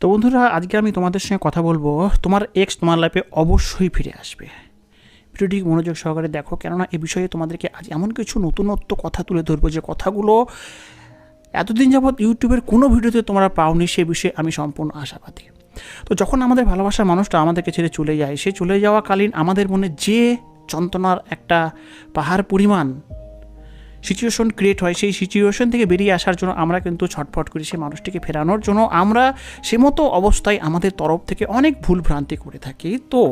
তো বন্ধুরা, আজকে আমি তোমাদের সঙ্গে কথা বলব, তোমার এক্স তোমার লাইফে অবশ্যই ফিরে আসবে। ভিডিওটি মনোযোগ সহকারে দেখো, কেননা এ বিষয়ে তোমাদেরকে আজ এমন কিছু নতুনত্ব কথা তুলে ধরবো যে কথাগুলো এতদিন যাবৎ ইউটিউবের কোনো ভিডিওতে তোমরা পাওনি, সে বিষয়ে আমি সম্পূর্ণ আশাবাদী। তো যখন আমাদের ভালোবাসার মানুষটা আমাদেরকে ছেড়ে চলে যায়, সে চলে যাওয়াকালীন আমাদের মনে যে যন্ত্রণার একটা পাহাড় পরিমাণ সিচুয়েশন ক্রিয়েট হয়, সেই সিচুয়েশন থেকে বেরিয়ে আসার জন্য আমরা কিন্তু ছটফট করি সেই মানুষটিকে ফেরানোর জন্য। আমরা সে মতো অবস্থায় আমাদের তরফ থেকে অনেক ভুল ভ্রান্তি করে থাকি। তো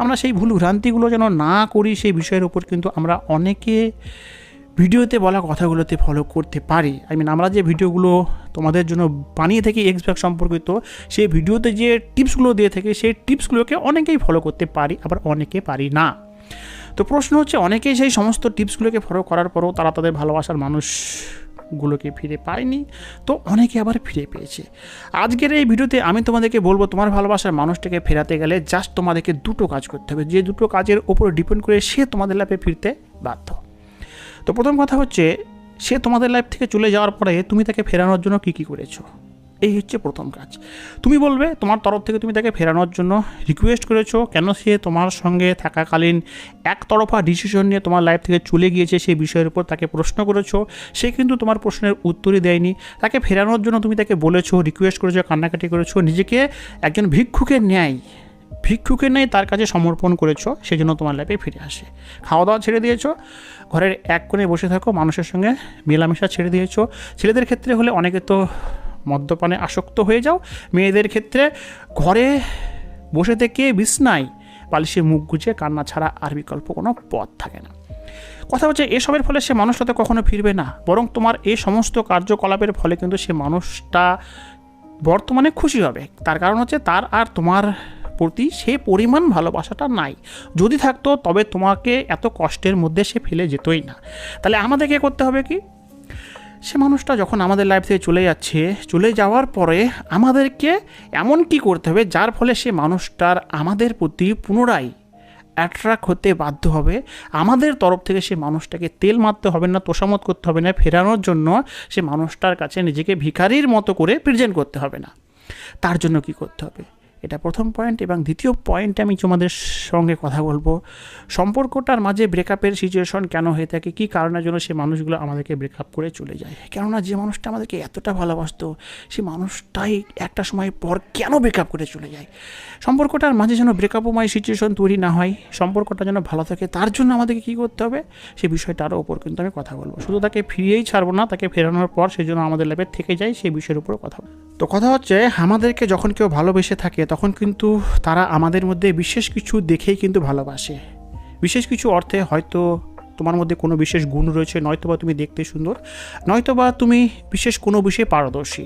আমরা সেই ভুল ভ্রান্তিগুলো যেন না করি, সেই বিষয়ের উপর কিন্তু আমরা অনেকে ভিডিওতে বলা কথাগুলোতে ফলো করতে পারি। আই মিন আমরা যে ভিডিওগুলো তোমাদের জন্য বানিয়ে থাকি এক্সব্যাক সম্পর্কিত, সেই ভিডিওতে যে টিপসগুলো দিয়ে থাকে, সেই টিপসগুলোকে অনেকেই ফলো করতে পারি, আবার অনেকে পারি না। তো প্রশ্ন হচ্ছে অনেকেই সেই সমস্ত টিপসগুলোকে ফলো করার পরেও তারা তাদের ভালোবাসার মানুষগুলোকে ফিরে পায়নি, তো অনেকে আবার ফিরে পেয়েছে। আজকের এই ভিডিওতে আমি তোমাদেরকে বলব তোমার ভালোবাসার মানুষটাকে ফেরাতে গেলে জাস্ট তোমাদেরকে দুটো কাজ করতে হবে। যে দুটো কাজের ওপর ডিপেন্ড করে সে তোমাদের লাইফে ফিরতে বাধ্য। তো প্রথম কথা হচ্ছে, সে তোমাদের লাইফ থেকে চলে যাওয়ার পরে তুমি তাকে ফেরানোর জন্য কী কী করেছ? এই হচ্ছে প্রথম কাজ। তুমি বলবে, তোমার তরফ থেকে তুমি তাকে ফেরানোর জন্য রিকোয়েস্ট করেছ। কেন সে তোমার সঙ্গে থাকাকালীন একতরফা ডিসিশন নিয়ে তোমার লাইফ থেকে চলে গিয়েছে সেই বিষয়ের উপর তাকে প্রশ্ন করেছ? সে কিন্তু তোমার প্রশ্নের উত্তরই দেয়নি। তাকে ফেরানোর জন্য তুমি তাকে বলেছ রিকোয়েস্ট করেছ, কান্নাকাটি করেছ, নিজেকে একজন ভিক্ষুকের ন্যায়, ভিক্ষুকের নেই তার কাছে সমর্পণ করেছ সেই জন্য তোমার লাইফে ফিরে আসে। খাওয়া দাওয়া ছেড়ে দিয়েছ, ঘরের এক কোণে বসে থাকো, মানুষের সঙ্গে মেলামেশা ছেড়ে দিয়েছ। ছেলেদের ক্ষেত্রে হলে অনেকে তো মদ্যপানে আসক্ত হয়ে যাও। মেয়েদের ক্ষেত্রে ঘরে বসে থেকে বিছনায় বালিশে মুখ গুছিয়ে কান্না ছাড়া আর বিকল্প কোনো পথ থাকে না। কথা হচ্ছে, এসবের ফলে সে মানুষটা তো কখনো ফিরবে না। বরং তোমার এই সমস্ত কার্যকলাপের ফলে কিন্তু সে মানুষটা বর্তমানে খুশি হবে। তার কারণ হচ্ছে, তার আর তোমার প্রতি সে পরিমাণ ভালোবাসাটা নাই। যদি থাকতো, তবে তোমাকে এত কষ্টের মধ্যে সে ফেলে যেতই না। তাহলে আমাদেরকে করতে হবে কি? সে মানুষটা যখন আমাদের লাইফ থেকে চলে যাচ্ছে, চলে যাওয়ার পরে আমাদেরকে এমন কি করতে হবে, যার ফলে সে মানুষটার আমাদের প্রতি পুনরায় অ্যাট্রাক্ট হতে বাধ্য হবে। আমাদের তরফ থেকে সে মানুষটাকে তেল মারতে হবে না তোষামত করতে হবে না, ফেরানোর জন্য সে মানুষটার কাছে নিজেকে ভিখারির মতো করে প্রেজেন্ট করতে হবে না। তার জন্য কি করতে হবে? এটা প্রথম পয়েন্ট এবং দ্বিতীয় পয়েন্টে আমি তোমাদের সঙ্গে কথা বলব। সম্পর্কটার মাঝে ব্রেকআপের সিচুয়েশন কেন হয়ে থাকে, কী কারণের জন্য সে মানুষগুলো আমাদেরকে ব্রেকআপ করে চলে যায়? কেননা যে মানুষটা আমাদেরকে এতটা ভালোবাসতো, সে মানুষটাই একটা সময় পর কেন ব্রেকআপ করে চলে যায়? সম্পর্কটার মাঝে যেন ব্রেকআপময় সিচুয়েশন তৈরি না হয়, সম্পর্কটা যেন ভালো থাকে, তার জন্য আমাদেরকে কী করতে হবে? সে বিষয়টারও ওপর কিন্তু আমি কথা বলব। শুধু তাকে ফিরিয়েই ছাড়বো না, তাকে ফেরানোর পর সেই জন্য আমাদের লাইফে থেকে যায় সেই বিষয়ের উপর কথা তো কথা হচ্ছে, আমাদেরকে যখন কেউ ভালোবেসে থাকে তখন কিন্তু তারা আমাদের মধ্যে বিশেষ কিছু দেখেই কিন্তু ভালোবাসে। বিশেষ কিছু অর্থে হয়তো তোমার মধ্যে কোনো বিশেষ গুণ রয়েছে, নয়তোবা তুমি দেখতে সুন্দর, নয়তোবা তুমি বিশেষ কোনো বিষয়ে পারদর্শী।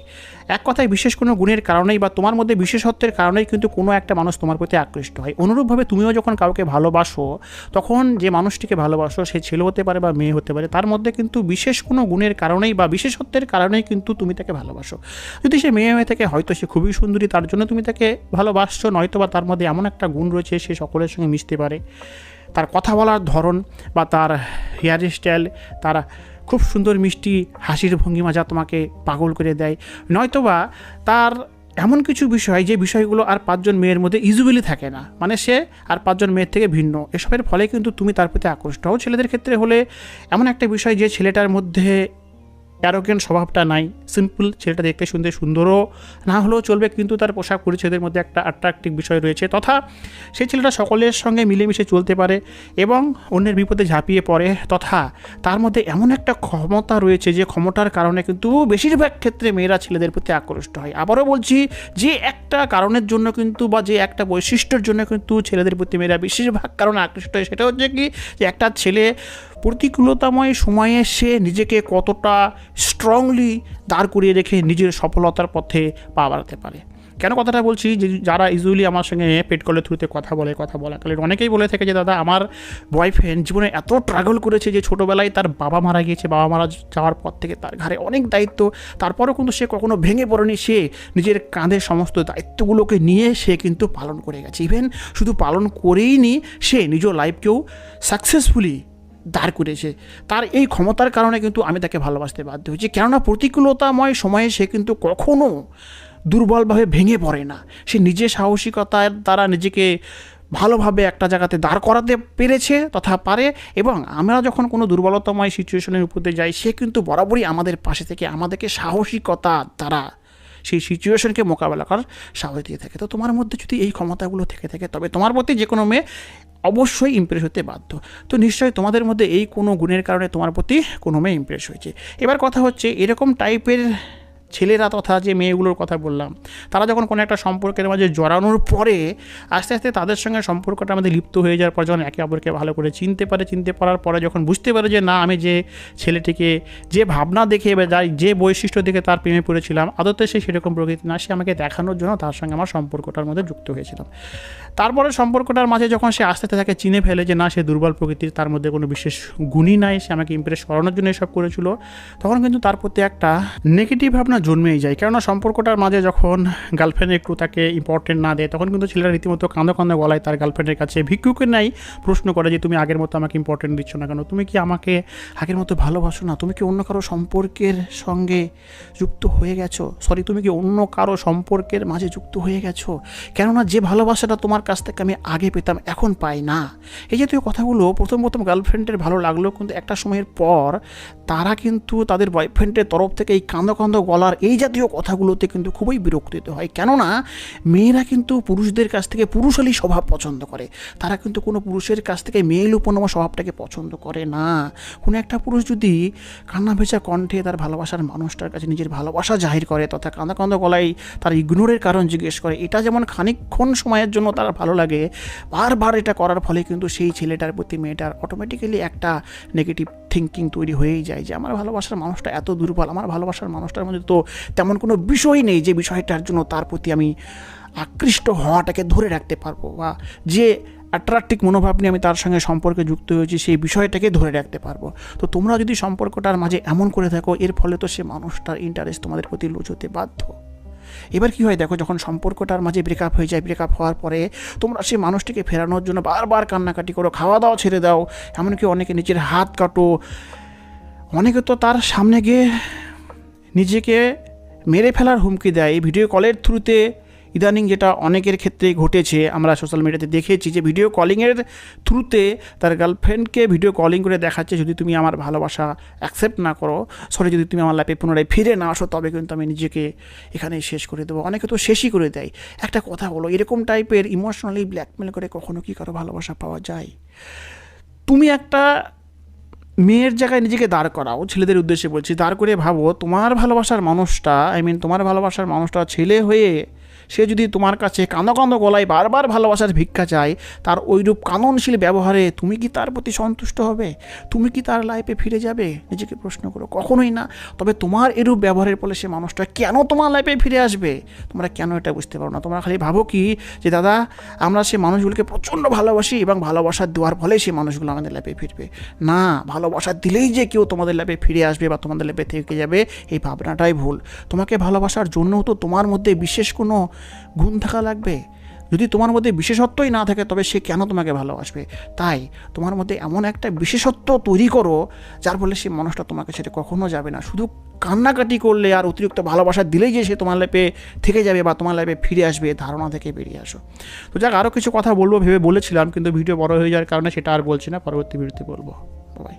এক কথায় বিশেষ কোনো গুণের কারণেই বা তোমার মধ্যে বিশেষত্বের কারণেই কিন্তু কোনো একটা মানুষ তোমার প্রতি আকৃষ্ট হয়। অনুরূপভাবে তুমিও যখন কাউকে ভালোবাসো, তখন যে মানুষটিকে ভালোবাসো, সে ছেলে হতে পারে বা মেয়ে হতে পারে, তার মধ্যে কিন্তু বিশেষ কোনো গুণের কারণেই বা বিশেষত্বের কারণেই কিন্তু তুমি তাকে ভালোবাসো। যদি সে মেয়ে হয়ে থাকে, হয়তো সে খুবই সুন্দরী, তার জন্য তুমি তাকে ভালোবাসছো নয়তো বা তার মধ্যে এমন একটা গুণ রয়েছে, সে সকলের সঙ্গে মিশতে পারে। তার কথা বলার ধরন বা তার হেয়ার স্টাইল তার খুব সুন্দর মিষ্টি হাসির ভঙ্গিমা যা তোমাকে পাগল করে দেয়। নয়তোবা তার এমন কিছু বিষয়, যে বিষয়গুলো আর পাঁচজন মেয়ের মধ্যে ইজুবিলি থাকে না। মানে সে আর পাঁচজন মেয়ের থেকে ভিন্ন। এসবের ফলে কিন্তু তুমি তার প্রতি আকৃষ্ট হও। ছেলেদের ক্ষেত্রে হলে এমন একটা বিষয়, যে ছেলেটার মধ্যে অ্যারোগেন্ট স্বভাবটা নাই সিম্পল ছেলেটা দেখতে শুনতে সুন্দরও, না হলেও চলবে, কিন্তু তার পোশাক পরিচ্ছদের মধ্যে একটা অ্যাট্রাক্টিভ বিষয় রয়েছে, তথা সেই ছেলেটা সকলের সঙ্গে মিলেমিশে চলতে পারে এবং অন্যের বিপদে ঝাঁপিয়ে পড়ে, তথা তার মধ্যে এমন একটা ক্ষমতা রয়েছে যে ক্ষমতার কারণে কিন্তু বেশিরভাগ ক্ষেত্রে মেয়েরা ছেলেদের প্রতি আকৃষ্ট হয়। আবারও বলছি, যে একটা কারণের জন্য কিন্তু বা যে একটা বৈশিষ্ট্যের জন্য কিন্তু ছেলেদের প্রতি মেয়েরা বেশিরভাগ কারণে আকৃষ্ট হয়, সেটা হচ্ছে কি, যে একটা ছেলে প্রতিকূলতাময় সময়ে সে নিজেকে কতটা স্ট্রংলি দাঁড় করিয়ে রেখে নিজের সফলতার পথে পা বাড়াতে পারে। কেন কথাটা বলছি? যে যারা ইউজুয়ালি আমার সঙ্গে পেট কলের থ্রুতে কথা বলে, কথা বলাকালীন অনেকেই বলে থাকে যে, দাদা, আমার বয়ফ্রেন্ড জীবনে এত ট্রাগল করেছে যে, ছোটোবেলায় তার বাবা মারা গিয়েছে। বাবা মারা যাওয়ার পর থেকে তার ঘাড়ে অনেক দায়িত্ব। তারপরেও কিন্তু সে কখনো ভেঙে পড়েনি। সে নিজের কাঁধে সমস্ত দায়িত্বগুলোকে নিয়ে সে কিন্তু পালন করে গেছে। ইভেন শুধু পালন করেই নি, সে নিজ লাইফকেও সাকসেসফুলি দাঁড় করেছে। তার এই ক্ষমতার কারণে কিন্তু আমি তাকে ভালোবাসতে বাধ্য হয়েছি। কেননা প্রতিকূলতাময় সময়ে সে কিন্তু কখনো দুর্বলভাবে ভেঙে পড়ে না। সে নিজে সাহসিকতার দ্বারা নিজেকে ভালোভাবে একটা জায়গাতে দাঁড় করাতে পেরেছে তথা পারে এবং আমরা যখন কোনো দুর্বলতাময় সিচুয়েশনের উপরে যাই, সে কিন্তু বরাবরই আমাদের পাশে থেকে আমাদেরকে সাহসিকতা দ্বারা সেই সিচুয়েশনকে মোকাবেলা করার সাহস দিয়ে থাকে। তো তোমার মধ্যে যদি এই ক্ষমতাগুলো থেকে থাকে, তবে তোমার প্রতি যে কোনো মেয়ে অবশ্যই ইমপ্রেস হতে বাধ্য। তো নিশ্চয়ই তোমাদের মধ্যে এই কোনো গুণের কারণে তোমার প্রতি কোনো মেয়ে ইমপ্রেস হয়েছে। এবার কথা হচ্ছে এরকম টাইপের ছেলেরা তথা যে মেয়েগুলোর কথা বললাম, তারা যখন কোনো একটা সম্পর্কের মাঝে জড়ানোর পরে আস্তে আস্তে তাদের সঙ্গে সম্পর্কটা আমাদের লিপ্ত হয়ে যাওয়ার পর যখন একে অপরকে ভালো করে চিনতে পারে, চিনতে পারার পরে যখন বুঝতে পারে যে না, আমি যে ছেলেটিকে যে ভাবনা দেখে বা যাই যে বৈশিষ্ট্য দেখে তার প্রেমে পড়েছিলাম, আদতে সে সেরকম প্রকৃতি না, সে আমাকে দেখানোর জন্য তার সঙ্গে আমার সম্পর্কটার মধ্যে যুক্ত হয়েছিলাম। তারপরে সম্পর্কটার মাঝে যখন সে আস্তে আস্তে তাকে চিনে ফেলে যে না, সে দুর্বল প্রকৃতির, তার মধ্যে কোনো বিশেষ গুণই নাই, সে আমাকে ইমপ্রেস করানোর জন্য এসব করেছিল, তখন কিন্তু তার প্রতি একটা নেগেটিভ ভাবনা জন্মেই যায়। কেননা সম্পর্কটার মাঝে যখন গার্লফ্রেন্ড একটু তাকে ইম্পর্টেন্ট না দেয়, তখন কিন্তু ছেলেরা রীতিমতো কাঁদো কাঁদো গলায় তার গার্লফ্রেন্ডের কাছে ভিক্ষুকে নাই প্রশ্ন করে যে, তুমি আগের মতো আমাকে ইম্পর্টেন্ট দিচ্ছ না কেন? তুমি কি আমাকে আগের মতো ভালোবাসো না? তুমি কি অন্য কারও সম্পর্কের সঙ্গে যুক্ত হয়ে গেছো? সরি তুমি কি অন্য কারও সম্পর্কের মাঝে যুক্ত হয়ে গেছো? কেননা যে ভালোবাসাটা তোমার কাছ থেকে আমি আগে পেতাম, এখন পাই না। এই জাতীয় কথাগুলো প্রথম প্রথম গার্লফ্রেন্ডের ভালো লাগল, কিন্তু একটা সময়ের পর তারা কিন্তু তাদের বয়ফ্রেন্ডের তরফ থেকে এই কাঁদো কাঁদো গলার এই জাতীয় কথাগুলোতে কিন্তু খুবই বিরক্তিত হয়। কেননা, মেয়েরা কিন্তু পুরুষদের কাছ থেকে পুরুষালী স্বভাব পছন্দ করে। তারা কিন্তু কোনো পুরুষের কাছ থেকে মেয়ে উপনমা স্বভাবটাকে পছন্দ করে না। কোনো একটা পুরুষ যদি কান্না ভেজা কণ্ঠে তার ভালোবাসার মানুষটার কাছে নিজের ভালোবাসা জাহির করে, তথা কাঁদা কাঁদা গলায় তার ইগনোরের কারণ জিজ্ঞেস করে, এটা যেমন খানিকক্ষণ সময়ের জন্য তার ভালো লাগে। বারবার এটা করার ফলে কিন্তু সেই ছেলেটার প্রতি মেয়েটার অটোমেটিক্যালি একটা নেগেটিভ থিঙ্কিং তৈরি হয়েই যায় যে, আমার ভালোবাসার মানুষটা এত দুর্বল, আমার ভালোবাসার মানুষটার মধ্যে তো তেমন কোনো বিষয় নেই যে বিষয়টার জন্য তার প্রতি আমি আকৃষ্ট হওয়াটাকে ধরে রাখতে পারব বা যে অ্যাট্রাক্টিভ মনোভাব নিয়ে আমি তার সঙ্গে সম্পর্কে যুক্ত হয়েছি সেই বিষয়টাকে ধরে রাখতে পারব। তো তোমরা যদি সম্পর্কটার মাঝে এমন করে থাকো, এর ফলে তো সে মানুষটার ইন্টারেস্ট তোমাদের প্রতি লুজ হতে বাধ্য। এবার কি হয় দেখো, যখন সম্পর্কটার মাঝে ব্রেকআপ হয়ে যায় ব্রেকআপ হওয়ার পরে তোমরা সেই মানুষটিকে ফেরানোর জন্য বারবার কান্নাকাটি করো খাওয়া দাওয়া ছেড়ে দাও, এমনকি অনেকে নিজের হাত কাটো। অনেকে তো তার সামনে গিয়ে নিজেকে মেরে ফেলার হুমকি দেয়। ভিডিও কলের থ্রুতে ইদানিং যেটা অনেকের ক্ষেত্রে ঘটেছে, আমরা সোশ্যাল মিডিয়াতে দেখেছি যে ভিডিও কলিংয়ের থ্রুতে তার গার্লফ্রেন্ডকে ভিডিও কলিং করে দেখাচ্ছে, যদি তুমি আমার ভালোবাসা অ্যাকসেপ্ট না করো সরি যদি তুমি আমার লাইফে পুনরায় ফিরে না আসো, তবে কিন্তু আমি নিজেকে এখানে শেষ করে দেবো। অনেকে তো শেষই করে দেয়। একটা কথা বলো এরকম টাইপের ইমোশনালি ব্ল্যাকমেল করে কখনো কি কারও ভালোবাসা পাওয়া যায়? তুমি একটা মেয়ের জায়গায় নিজেকে দাঁড় করাও, ছেলেদের উদ্দেশ্যে বলছি, দাঁড় করে ভাবো, তোমার ভালোবাসার মানুষটা আই মিন তোমার ভালোবাসার মানুষটা ছেলে হয়ে সে যদি তোমার কাছে কাঁদো কাঁদো গলায় বারবার ভালোবাসার ভিক্ষা চায়, তার ওইরূপ কাননশীল ব্যবহারে তুমি কি তার প্রতি সন্তুষ্ট হবে? তুমি কি তার লাইফে ফিরে যাবে? নিজেকে প্রশ্ন করো। কখনোই না। তবে তোমার এরূপ ব্যবহারের ফলে সে মানুষটা কেন তোমার লাইফে ফিরে আসবে? তোমরা কেন এটা বুঝতে পারো না? তোমরা খালি ভাবো কি যে, দাদা, আমরা সে মানুষগুলোকে প্রচণ্ড ভালোবাসি এবং ভালোবাসা দেওয়ার ফলে সেই মানুষগুলো আমাদের লাইফে ফিরবে। না, ভালোবাসা দিলেই যে কেউ তোমাদের লাইফে ফিরে আসবে বা তোমাদের লাইফে থেকে যাবে, এই ভাবনাটাই ভুল। তোমাকে ভালোবাসার জন্যও তো তোমার মধ্যে বিশেষ কোনো গুণ থাকা লাগবে? যদি তোমার মধ্যে বিশেষত্বই না থাকে, তবে সে কেন তোমাকে ভালোবাসবে? তাই তোমার মধ্যে এমন একটা বিশেষত্ব তৈরি করো, যার ফলে সে মানুষটা তোমাকে ছেড়ে কখনো যাবে না। শুধু কান্নাকাটি করলে আর অতিরিক্ত ভালোবাসা দিলেই যে সে তোমার লাইফে থেকে যাবে বা তোমার লাইফে ফিরে আসবে, ধারণা থেকে বেরিয়ে আসো। তো যাক আরও কিছু কথা বলব, ভেবে বলেছিলাম, কিন্তু ভিডিও বড় হয়ে যাওয়ার কারণে সেটা আর বলছি না, পরবর্তী ভিডিওতে বলব। বাই